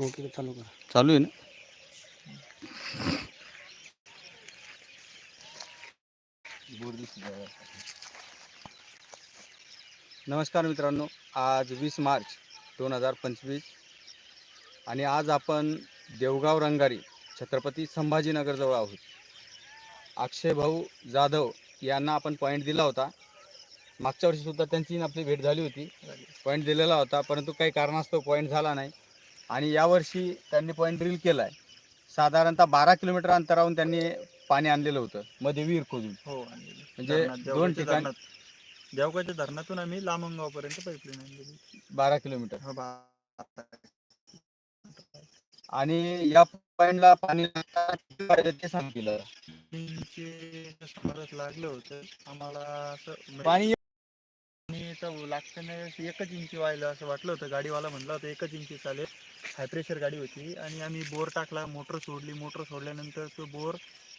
Okay हो, चालू करा. चालू आहे ना? नमस्कार मित्रांनो आज वीस मार्च दोन हजार पंचवीस आणि आज आपण देवगाव रंगारी छत्रपती संभाजीनगरजवळ आहोत. अक्षय भाऊ जाधव यांना आपण पॉईंट दिला होता. मागच्या वर्षीसुद्धा त्यांची आपली भेट झाली होती. पॉईंट दिलेला होता परंतु काही कारणास्तव पॉईंट झाला नाही. आणि यावर्षी त्यांनी पॉईंट ड्रिल केला आहे साधारणतः बारा किलोमीटर अंतरावरून त्यांनी पाणी आणलेलं होतं मध्ये विहीर खोदून. हो म्हणजे धरणात, दोन देवगावच्या ठिकाण धरणात- देवगावच्या धरणातून आम्ही लामणगाव पर्यंत पाईपलाईन आणलेली बारा किलोमीटर. हो, बा- आणि या पॉईंटला पाणी किती पाहिजे ते सांगितलं. तीनशे लागलं होतं. आम्हाला असं म्हणजे पाणी लागतं असं एकच इंची व्हायला असं वाटलं होतं. गाडीवाला म्हणलं होतं एकच इंची चालेल. हाय प्रेशर गाडी होती आणि आम्ही बोर टाकला मोटर सोडली. मोटर सोडल्यानंतर तो बोर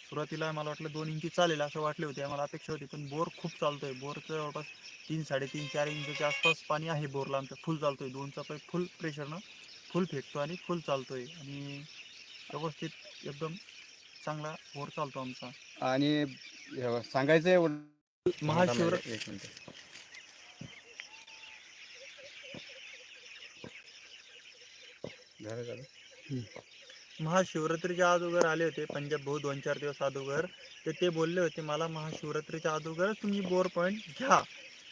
सुरुवातीला मला वाटलं दोन इंची चालेल असं वाटले होते. आम्हाला अपेक्षा होती पण बोर खूप चालतोय. बोरचं जवळपास तीन साडेतीन चार इंचच्या आसपास पाणी आहे बोरला आमचं. फुल चालतोय. दोनचा पाईप फुल प्रेशरनं फुल फेकतो आणि फुल चालतोय. आणि व्यवस्थित एकदम चांगला बोर चालतो आमचा. आणि सांगायचं एवढं महाशिवर एक मिनिट. झालं. झालं महाशिवरात्रीच्या अगोदर आले होते पंजाब भाऊ दोन चार दिवस अगोदर तर ते बोलले होते मला महाशिवरात्रीच्या अगोदरच तुम्ही बोर पॉईंट घ्या.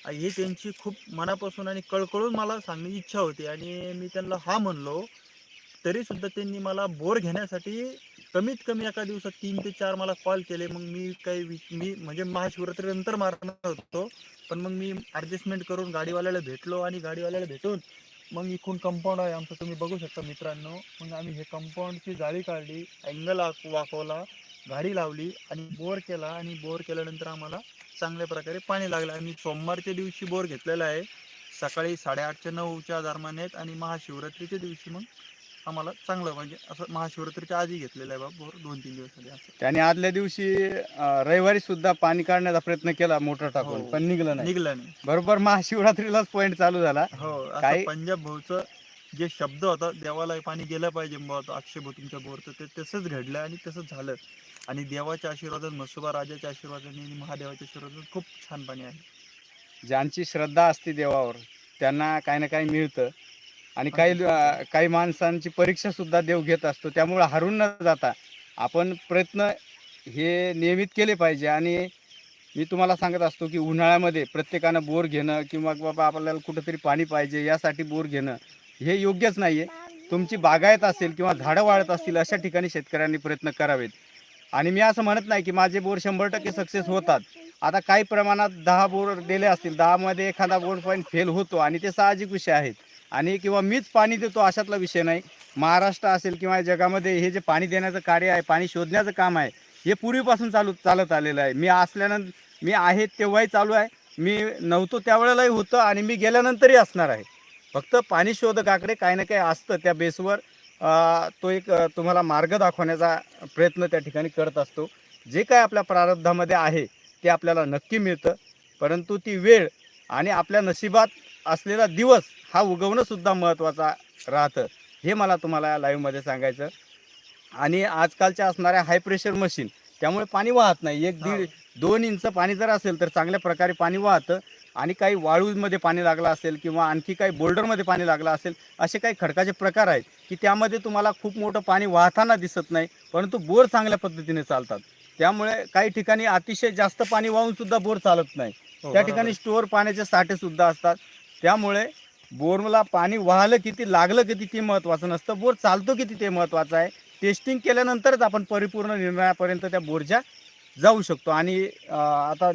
ही त्यांची खूप मनापासून आणि कळकळून मला सांगण्याची इच्छा होती आणि मी त्यांना हा म्हणलो तरी सुद्धा त्यांनी मला बोर घेण्यासाठी कमीत कमी एका दिवसात तीन ते चार मला कॉल केले. मग मी काही मी म्हणजे महाशिवरात्रीनंतर मारणार होतो. पण मग मी ॲडजस्टमेंट करून गाडीवाल्याला भेटलो आणि गाडीवाल्याला भेटून मग इकडून कंपाऊंड आहे आमचं. तुम्ही बघू शकता मित्रांनो. मग आम्ही हे कंपाऊंडची जाळी काढली अँगल वाकवला गाडी लावली आणि बोर केला आणि बोर केल्यानंतर आम्हाला चांगल्या प्रकारे पाणी लागलं. आणि सोमवारच्या दिवशी बोर घेतलेला आहे. सकाळी साडेआठच्या नऊच्या दरम्यान आहेत आणि महाशिवरात्रीच्या दिवशी मग आम्हाला चांगलं म्हणजे असं महाशिवरात्रीच्या आधी घेतलेलं आहे बा बोर दोन तीन दिवस आधी असं. त्याने आदल्या दिवशी अं, रविवारी सुद्धा पाणी काढण्याचा प्रयत्न केला मोटर टाकून हो. पण निघलं नाही. निघलं नाही. बरोबर महाशिवरात्रीलाच पॉईंट चालू झाला. हो असं काही- पंजाब भाऊचं जे शब्द होता देवाला पाणी गेलं पाहिजे बुवा तो भाऊ तुमच्या बोरचं ते तसंच घडलं आणि तसंच झालं. आणि देवाच्या आशीर्वादात मसुबा राजाच्या आशीर्वादाने आणि महादेवाच्या आशीर्वादाने खूप छान पाणी आहे. ज्यांची श्रद्धा असते देवावर त्यांना काही ना काही मिळतं. आणि काही अं, काही माणसांची परीक्षा सुद्धा देव घेत असतो. त्यामुळे हरून न जाता आपण प्रयत्न हे नियमित केले पाहिजे. आणि मी तुम्हाला सांगत असतो की उन्हाळ्यामध्ये प्रत्येकानं बोर घेणं किंवा बाबा आपल्याला कुठंतरी पाणी पाहिजे यासाठी बोर घेणं हे योग्यच नाही आहे तुमची बागायत असेल किंवा झाडं वाढत असतील अशा ठिकाणी शेतकऱ्यांनी प्रयत्न करावेत. आणि मी असं म्हणत नाही की माझे बोर शंभर टक्के सक्सेस होतात. आता काही प्रमाणात दहा बोर दिले असतील दहामध्ये एखादा बोर पॉईंट फेल होतो आणि ते साहजिक विषय आहेत. आणि किंवा मीच पाणी देतो अशातला विषय नाही. महाराष्ट्र असेल किंवा जगामध्ये हे जे पाणी देण्याचं कार्य आहे पाणी शोधण्याचं काम आहे हे पूर्वीपासून चालू चालत आलेलं आहे. मी असल्यानंतर मी आहे तेव्हाही चालू आहे. मी नव्हतो त्यावेळेलाही होतं आणि मी गेल्यानंतरही असणार आहे. फक्त पाणी शोधकाकडे काही ना काही असतं त्या बेसवर तो एक तुम्हाला मार्ग दाखवण्याचा प्रयत्न त्या ठिकाणी करत असतो. जे काय आपल्या प्रारब्धामध्ये आहे ते आपल्याला नक्की मिळतं. परंतु ती वेळ आणि आपल्या नशिबात असलेला दिवस हा उगवणं सुद्धा महत्त्वाचा राहतं. हे मला तुम्हाला या लाईव्हमध्ये सांगायचं. आणि आजकालच्या असणाऱ्या हाय प्रेशर मशीन त्यामुळे पाणी वाहत नाही. एक दीड दोन इंच पाणी जर असेल तर चांगल्या प्रकारे पाणी वाहतं. आणि काही वाळूमध्ये पाणी लागलं असेल किंवा आणखी काही बोल्डरमध्ये पाणी लागलं असेल असे काही खडकाचे प्रकार आहेत की त्यामध्ये तुम्हाला खूप मोठं पाणी वाहताना दिसत नाही परंतु बोर चांगल्या पद्धतीने चालतात. त्यामुळे काही ठिकाणी अतिशय जास्त पाणी वाहून सुद्धा बोर चालत नाही. हो, त्या ठिकाणी स्टोअर पाण्याचे साठे सुद्धा असतात. त्यामुळे बोरला पाणी वाहलं किती लागलं किती ते महत्त्वाचं नसतं. बोर चालतो किती ते महत्त्वाचं आहे. टेस्टिंग केल्यानंतरच आपण परिपूर्ण निर्णयापर्यंत त्या बोरच्या जाऊ शकतो. आणि आता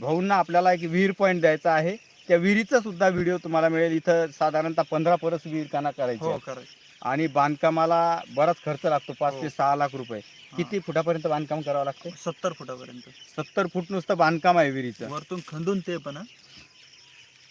भाऊंना आपल्याला एक विहीर पॉईंट द्यायचा आहे. त्या विहिरीचा सुद्धा व्हिडिओ तुम्हाला मिळेल. इथं साधारणतः पंधरा परस विहीर काना करायची हो आणि बांधकामाला बराच खर्च लागतो पाच हो. ते सहा लाख रुपये. किती फुटापर्यंत बांधकाम करावं लागतं? सत्तर फुटापर्यंत. सत्तर फूट नुसतं बांधकाम आहे विहिरीचं. वरतून खंदून ते पण.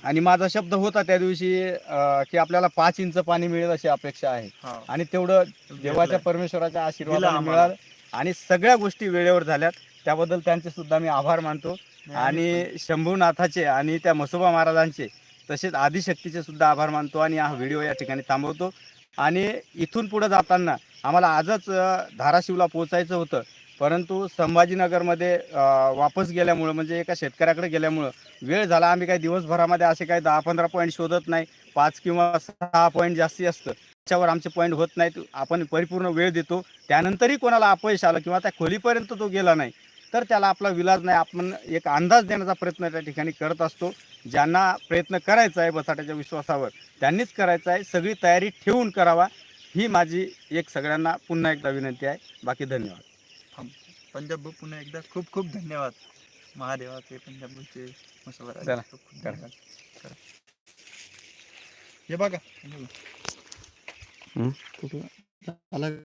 आणि माझा शब्द होता त्या दिवशी अं, की आपल्याला पाच इंच पाणी मिळेल अशी अपेक्षा आहे हा. आणि तेवढं देवाच्या. परमेश्वराच्या दिलं आशीर्वादाने आम्हाला. मिळालं आणि सगळ्या गोष्टी वेळेवर झाल्यात त्याबद्दल त्यांचे सुद्धा मी आभार मानतो आणि शंभूनाथाचे आणि त्या म्हसोबा महाराजांचे तसेच आदिशक्तीचे सुद्धा आभार मानतो आणि हा व्हिडिओ या ठिकाणी थांबवतो आणि इथून पुढे जाताना आम्हाला आजच अ, धाराशिवला पोचायचं होतं परंतु संभाजीनगरमध्ये वापस गेल्यामुळं म्हणजे एका शेतकऱ्याकडे गेल्यामुळं वेळ झाला. आम्ही काही दिवसभरामध्ये असे काही दहा पंधरा पॉईंट शोधत नाही. पाच किंवा सहा पॉईंट जास्ती असतं. त्याच्यावर आमचे पॉईंट होत नाहीत. आपण परिपूर्ण वेळ देतो. त्यानंतरही कोणाला अपयश आलं किंवा त्या खोलीपर्यंत तो गेला नाही तर त्याला आपला विलाज नाही. आपण एक अंदाज देण्याचा प्रयत्न त्या ठिकाणी करत असतो. ज्यांना प्रयत्न करायचा आहे बसाट्याच्या विश्वासावर त्यांनीच करायचा आहे. सगळी तयारी ठेवून करावा. ही माझी एक सगळ्यांना पुन्हा एकदा विनंती आहे. बाकी धन्यवाद. पंजाब पुन्हा एकदा खूप खूप धन्यवाद महादेवाचे पंजाब चला, खूप खूप करा. धन्यवाद. करा. हे बघा हं? कुठं आला